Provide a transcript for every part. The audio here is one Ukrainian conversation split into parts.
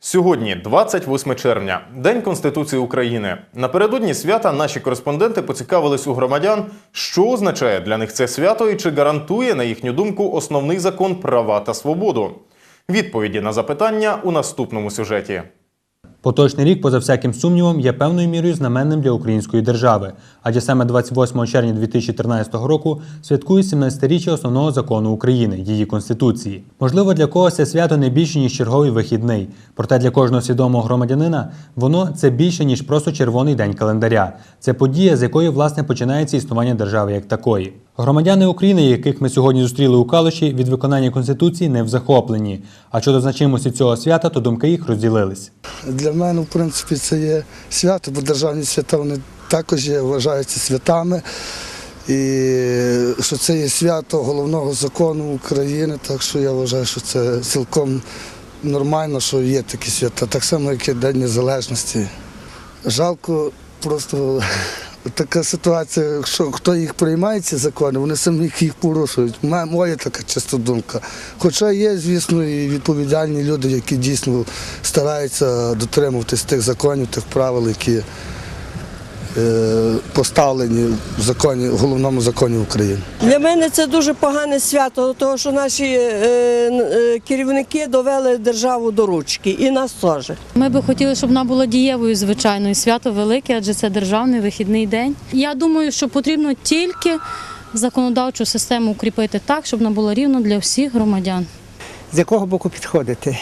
Сьогодні, 28 червня, День Конституції України. Напередодні свята наші кореспонденти поцікавились у громадян, що означає для них це свято і чи гарантує, на їхню думку, основний закон права та свободу. Відповіді на запитання у наступному сюжеті. Поточний рік, поза всяким сумнівом, є певною мірою знаменним для української держави, адже саме 28 червня 2013 року святкує 17-річчя основного закону України, її конституції. Можливо, для когось це свято не більше ніж черговий вихідний. Проте для кожного свідомого громадянина воно це більше ніж просто червоний день календаря. Це подія, з якої власне починається існування держави як такої. Громадяни України, яких ми сьогодні зустріли у Калуші, від виконання конституції не в захопленні. А щодо значимості цього свята, то думки їх розділились. Для мене, в принципі, це є свято, бо державні свята вони також є, вважаються святами. І що це є свято головного закону України, так що я вважаю, що це цілком нормально, що є такі свята, так само, як і День Незалежності. Жалко, просто така ситуація, що хто їх приймає, ці закони, вони самі їх порушують. Моя така чисто думка. Хоча є, звісно, і відповідальні люди, які дійсно стараються дотримуватись тих законів, тих правил, які поставлені в законі, в головному законі України. Для мене це дуже погане свято, тому що наші е, е, керівники довели державу до ручки і нас теж. Ми би хотіли, щоб вона була дієвою, звичайно, і свято велике, адже це державний вихідний день. Я думаю, що потрібно тільки законодавчу систему укріпити так, щоб вона була рівна для всіх громадян. з якого боку підходити.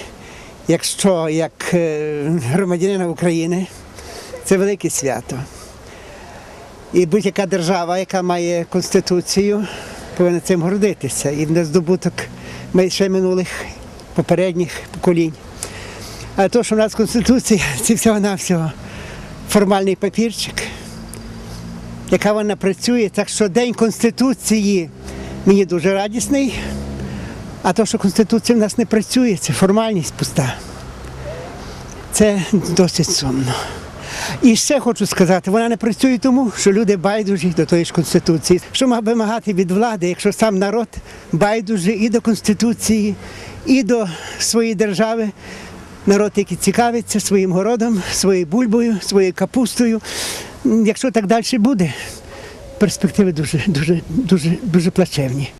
Якщо як е, громадянина України це велике свято. І будь-яка держава, яка має конституцію, повинна цим гордитися і не здобуток ще минулих попередніх поколінь. А то, що в нас конституція, це всього-навсього формальний папірчик, яка вона працює. Так що День Конституції мені дуже радісний. А то, що Конституція в нас не працює, це формальність пуста. Це досить сумно. І ще хочу сказати, вона не працює тому, що люди байдужі до тої ж Конституції. Що мав вимагати від влади, якщо сам народ байдужий і до Конституції, і до своєї держави. Народ, який цікавиться своїм городом, своєю бульбою, своєю капустою. Якщо так далі буде, перспективи дуже, дуже, дуже, дуже плачевні.